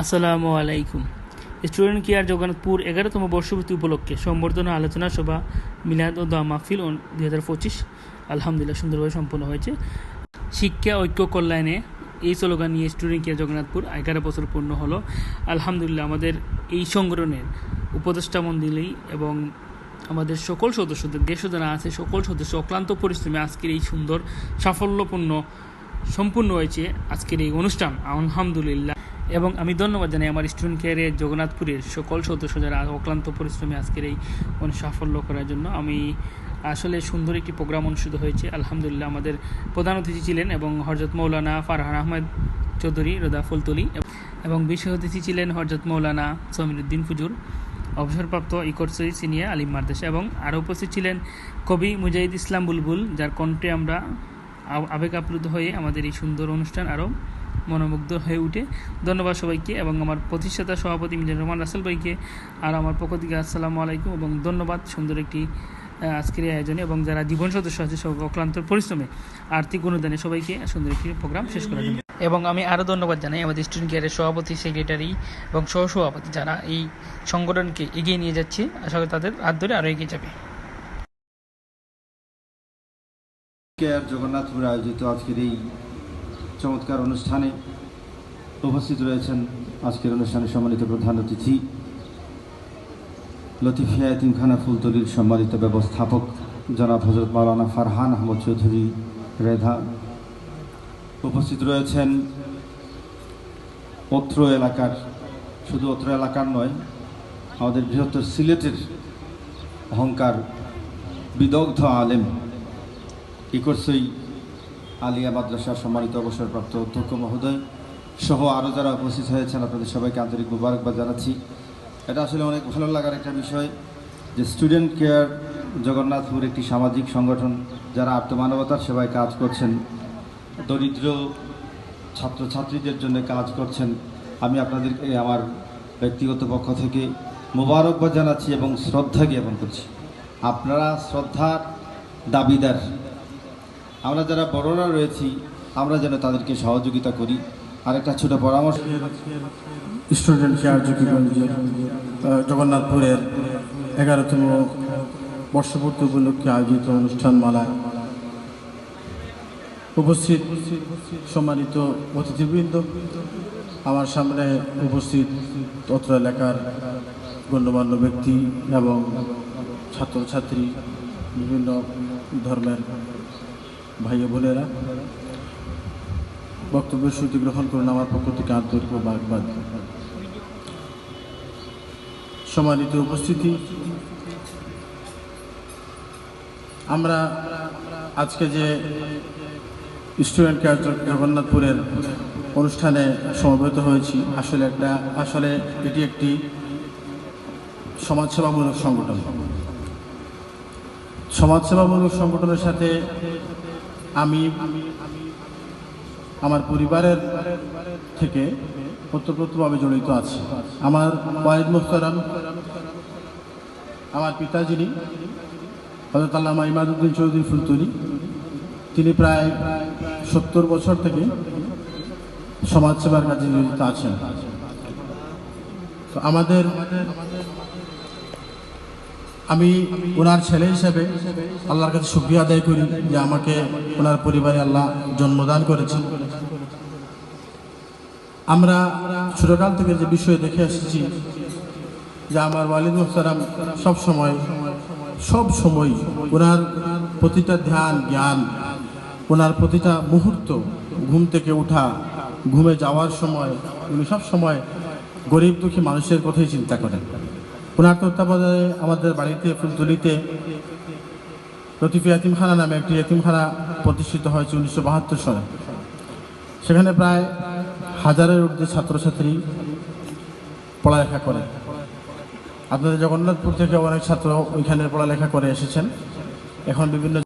আসসালামু আলাইকুম। Student care Jagannathpur এগারোতম বর্ষপূর্তি উপলক্ষে সম্বর্ধনা আলোচনা সভা মিলাদ ও দোয়া মাহফিল দুই হাজার পঁচিশ। আলহামদুলিল্লাহ সুন্দরভাবে সম্পন্ন হয়েছে। শিক্ষা, ঐক্য, কল্যাণে এই স্লোগান নিয়ে স্টুডেন্ট কেয়ার জগন্নাথপুর এগারো বছর পূর্ণ হলো। আলহামদুলিল্লাহ আমাদের এই সংগঠনের উপদেষ্টা মন্দিরেই এবং আমাদের সকল সদস্যদের, দেশ যারা আছে, সকল সদস্য অক্লান্ত পরিশ্রমে আজকের এই সুন্দর সাফল্যপূর্ণ, সম্পূর্ণ হয়েছে আজকের এই অনুষ্ঠান। আলহামদুলিল্লাহ। এবং আমি ধন্যবাদ জানাই আমার স্টুডেন্ট কেয়ারে জগন্নাথপুরের সকল সদস্য যারা অক্লান্ত পরিশ্রমে আজকের এই অনু- সাফল্য করার জন্য। আমি আসলে সুন্দর একটি প্রোগ্রাম অনুষ্ঠিত হয়েছে। আলহামদুলিল্লাহ আমাদের প্রধান অতিথি ছিলেন এবং হরজত মৌলানা ফারহান আহমেদ চৌধুরী রোদা ফুলতলি এবং বিশেষ অতিথি ছিলেন হরজত মৌলানা সমিরুদ্দিন ফুজুর অবসরপ্রাপ্ত ইকটসই সিনিয়র আলিম মার্দেশ এবং আরও উপস্থিত ছিলেন কবি মুজাহিদ ইসলাম বুলবুল, যার কণ্ঠে আমরা আবেগ আপ্লুত হয়ে আমাদের এই সুন্দর অনুষ্ঠান আরও মনোমুগ্ধ হয়ে উঠে ধন্যবাদ সবাইকে এবং আমার প্রতিষ্ঠাতা সভাপতি মিজানুর রহমান রাসেল ভাইকে আর আমার পক্ষ থেকে আসসালামু আলাইকুম এবং ধন্যবাদ সুন্দর একটি আজকের এই আয়োজনে এবং যারা জীবন সদস্য আছে অক্লান্ত পরিশ্রমে আর্থিক অনুদানে সবাইকে সুন্দর একটি প্রোগ্রাম শেষ করার জন্য। এবং আমি আরও ধন্যবাদ জানাই আমাদের স্টুডেন্ট কেয়ারের সভাপতি সেক্রেটারি এবং সহসভাপতি যারা এই সংগঠনকে এগিয়ে নিয়ে যাচ্ছে। আশা করি তাদের হাত ধরে আরও এগিয়ে যাবে। কেয়ার জগন্নাথপুরে আয়োজিত আজকের এই চমৎকার অনুষ্ঠানে উপস্থিত রয়েছেন আজকের অনুষ্ঠানে সম্মানিত প্রধান অতিথি লতিফিয়া এতিমখানা ফুলতলির সম্মানিত ব্যবস্থাপক জনাব হজরত মাওলানা ফারহান আহমদ চৌধুরী রেধা। উপস্থিত রয়েছেন অত্র এলাকার, শুধু অত্র এলাকার নয়, আমাদের বৃহত্তর সিলেটের অহংকার বিদগ্ধ আলেম ইকরসই আলিয়া মাদ্রাসার সম্মানিত অবসরপ্রাপ্ত অধ্যক্ষ মহোদয় সহ আরও যারা উপস্থিত হয়েছেন, আপনাদের সবাইকে আন্তরিক মুবারকবাদ জানাচ্ছি। এটা আসলে অনেক ভালো লাগার একটা বিষয় যে স্টুডেন্ট কেয়ার জগন্নাথপুর একটি সামাজিক সংগঠন যারা আত্মমানবতার সেবায় কাজ করছেন, দরিদ্র ছাত্রছাত্রীদের জন্য কাজ করছেন। আমি আপনাদেরকে আমার ব্যক্তিগত পক্ষ থেকে মোবারকবাদ জানাচ্ছি এবং শ্রদ্ধা জ্ঞাপন করছি। আপনারা শ্রদ্ধার দাবিদার আমরা যারা বড়রা রয়েছি, আমরা যেন তাদেরকে সহযোগিতা করি। আরেকটা ছোট পরামর্শ। স্টুডেন্ট কেয়ার জগন্নাথপুরের এগারোতম বর্ষপূর্তি উপলক্ষে আয়োজিত অনুষ্ঠানমালায় উপস্থিত সম্মানিত অতিথিবৃন্দ। আমার সামনে উপস্থিত অত্র এলাকার গণ্যমান্য ব্যক্তি এবং ছাত্রছাত্রী, বিভিন্ন ধর্মের ভাই বোনেরা, বক্তব্যের শুরুতে গ্রহণ করুন আমার পক্ষ থেকে আন্তরিক বাগবাদ সম্মানিত উপস্থিতি, আমরা আজকে যে স্টুডেন্ট কেয়ার জগন্নাথপুরের অনুষ্ঠানে সমবেত হয়েছি, আসলে একটা, আসলে এটি একটি সমাজসেবামূলক সংগঠন। সমাজসেবামূলক সংগঠনের সাথে আমি আমার পরিবারের থেকে ওতপ্রোতভাবে জড়িত আছি। আমার ওয়াহিদ মুখতারাম, আমার পিতা যিনি হজরত আল্লামা ইমাদুদ্দিন চৌধুরী ফুলতলি তিনি প্রায় সত্তর বছর থেকে সমাজসেবার কাজে জড়িত আছেন। তো আমাদের আমি ওনার ছেলে হিসেবে আল্লাহর কাছে শুক্রিয়া আদায় করি যে আমাকে ওনার পরিবারে আল্লাহ জন্মদান করেছেন। আমরা ছোটকাল থেকে যে বিষয়ে দেখে এসেছি যে আমার ওয়ালিদ মোহতারাম সব সময় সব সময় ওনার প্রতিটা ধ্যান, জ্ঞান, ওনার প্রতিটা মুহূর্ত ঘুম থেকে ওঠা ঘুমে যাওয়ার সময়, উনি সব সময় গরিব দুঃখী মানুষের কথাই চিন্তা করেন। ওনার তত্ত্বাবধানে আমাদের বাড়িতে, ফুলতুলিতে লতিফি এতিমখানা নামে একটি এতিমখানা প্রতিষ্ঠিত হয়েছে উনিশশো বাহাত্তর সালে। সেখানে প্রায় হাজারের ঊর্ধ্বে ছাত্রছাত্রী পড়ালেখা করে। আপনাদের জগন্নাথপুর থেকে অনেক ছাত্র ওইখানে পড়ালেখা করে এসেছেন। এখন বিভিন্ন